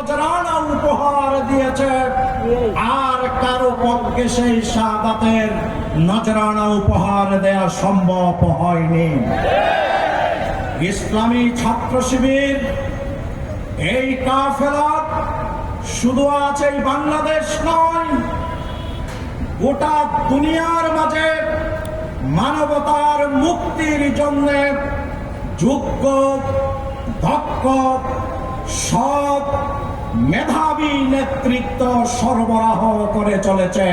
নজরানা উপহার দিয়েছে। আর কারও পক্ষে সেই সাদাতের নজরানা উপহার দেয়া সম্ভব হয়নি। ইসলামী ছাত্র শিবির, এই কাফেলা শুধু আছে বাংলাদেশ নয়, গোটা দুনিয়ার মাঝে মানবতার মুক্তির জন্য যোগ্য, দক্ষ সৎ মেধাবী নেতৃত্ব সরবরাহ করে চলেছে।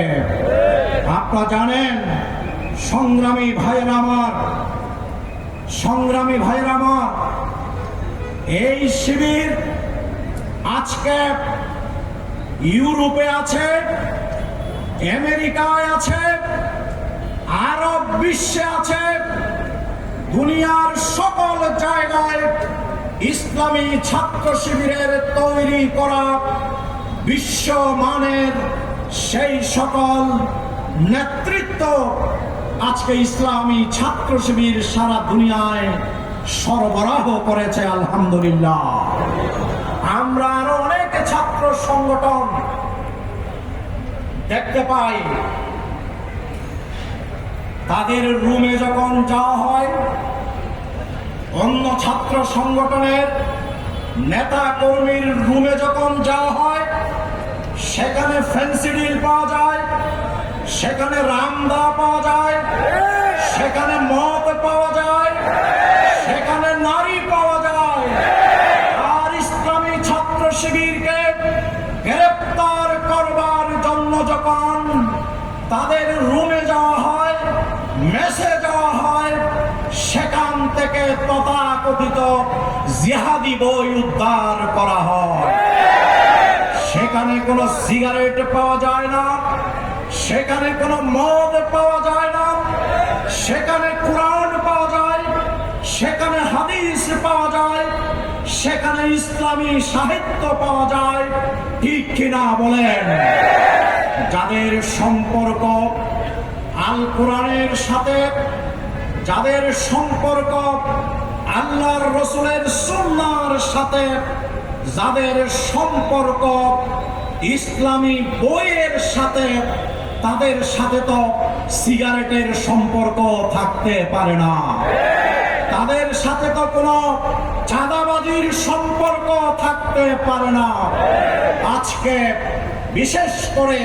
আপনারা জানেন, সংগ্রামী ভাইয়ের আমার, সংগ্রামী ভাইয়ের আমার, এই শিবির আজকে ইউরোপে আছে, আমেরিকায় আছে, আরব বিশ্বে আছে, দুনিয়ার সকল জায়গায় ইসলামী ছাত্র শিবিরের তৈরি করা বিশ্ব বিশ্বমানের সেই সকল নেতৃত্ব আজকে ইসলামী ছাত্র শিবির সারা দুনিয়ায় সরবরাহ করেছে, আলহামদুলিল্লাহ। আমরা আরও অনেক ছাত্র সংগঠন দেখতে পাই। তাদের রুমে যখন যাওয়া হয় অন্য ছাত্র সংগঠনের নেতা কর্মীর রুমে যখন যাওয়া হয়, সেখানে ফেন্সিডিল পাওয়া যায়, সেখানে রামদা পাওয়া যায়, সেখানে মদ পাওয়া যায়, সেখানে নারী পাওয়া যায়। আর ইসলামী ছাত্র শিবিরকে গ্রেপ্তার করবার জন্য যখন তাদের রুমে যাওয়া হয়, মেসে যাওয়া সেখান থেকে তথাকথিত জিহাদি বই উদ্ধার করা হয়। সেখানে কোনো সিগারেট পাওয়া যায় না, সেখানে কোনো মদ পাওয়া যায় না, সেখানে কোরআন পাওয়া যায়, সেখানে হাদিস পাওয়া যায়, সেখানে ইসলামী সাহিত্য পাওয়া যায়, ঠিক কিনা বলেন? যাদের সম্পর্ক আল কোরআনের সাথে যাদের সম্পর্ক আল্লাহর রসুলের সুন্নার সাথে, যাদের সম্পর্ক ইসলামী বইয়ের সাথে, তাদের সাথে তো সিগারেটের সম্পর্ক থাকতে পারে না। তাদের সাথে তো কোনো চাঁদাবাজির সম্পর্ক থাকতে পারে না। আজকে বিশেষ করে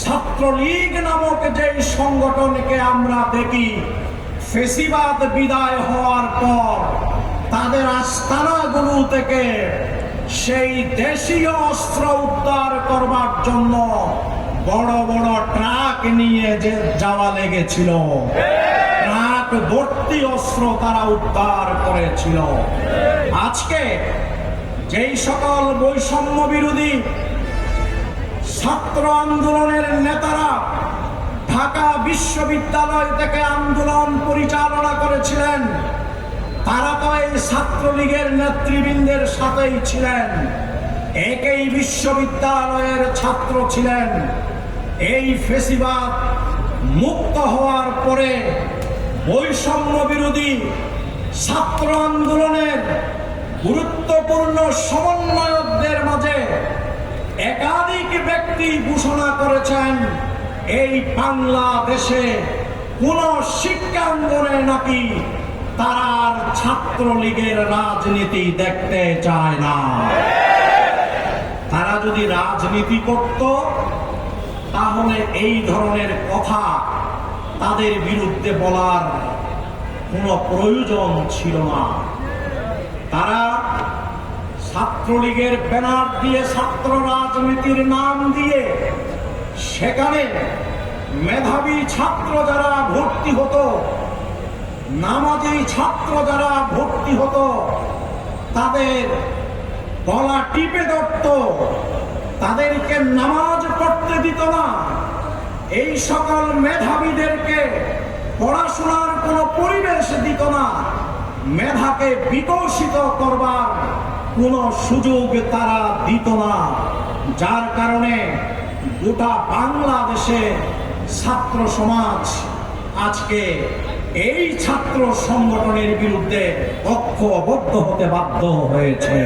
ছাত্রলীগ নামক যে সংগঠনকে আমরা দেখি ফেসিবাদ বিদায় হওয়ার পর তাদের আস্তানাগুলো থেকে সেই দেশীয় অস্ত্র উদ্ধার করবার জন্য বড় বড় ট্রাক নিয়ে যে যাওয়া লেগেছিল। ট্রাক ভর্তি অস্ত্র তারা উদ্ধার করেছিল। আজকে যেই সকল বৈষম্য বিরোধী বিশ্ববিদ্যালয় থেকে আন্দোলন পরিচালনা করেছিলেন। তারা তো এই ছাত্রলীগের নেতৃবৃন্দের সাথেই ছিলেন। একই বিশ্ববিদ্যালয়ের ছাত্র ছিলেন। এই ফেসিবাদ মুক্ত হওয়ার পরে বৈষম্য বিরোধী ছাত্র আন্দোলনের গুরুত্বপূর্ণ সমন্বয়কদের মাঝে একাধিক ব্যক্তি ঘোষণা করেছেন। এই বাংলাদেশে কোন শিক্ষাঙ্গনে নাকি তারা আর ছাত্রলীগের রাজনীতি দেখতে চায় না। তারা যদি রাজনীতি করত, তাহলে এই ধরনের কথা তাদের বিরুদ্ধে বলার কোনো প্রয়োজন ছিল না। তারা ছাত্রলীগের ব্যানার দিয়ে ছাত্র রাজনীতির নাম দিয়ে সেখানে মেধাবী ছাত্র যারা ভর্তি হতো, নামাজি ছাত্র যারা ভর্তি হতো, তাদের গলা টিপে ধরত, তাদেরকে নামাজ পড়তে দিত না। এই সকল মেধাবীদেরকে পড়াশোনার কোনো পরিবেশ দিত না। মেধাকে বিকশিত করবার কোনো সুযোগ তারা দিত না। যার কারণে গোটা বাংলাদেশে ছাত্র সমাজ আজকে এই ছাত্র সংগঠনের বিরুদ্ধে ঐক্যবদ্ধ হতে বাধ্য হয়েছে।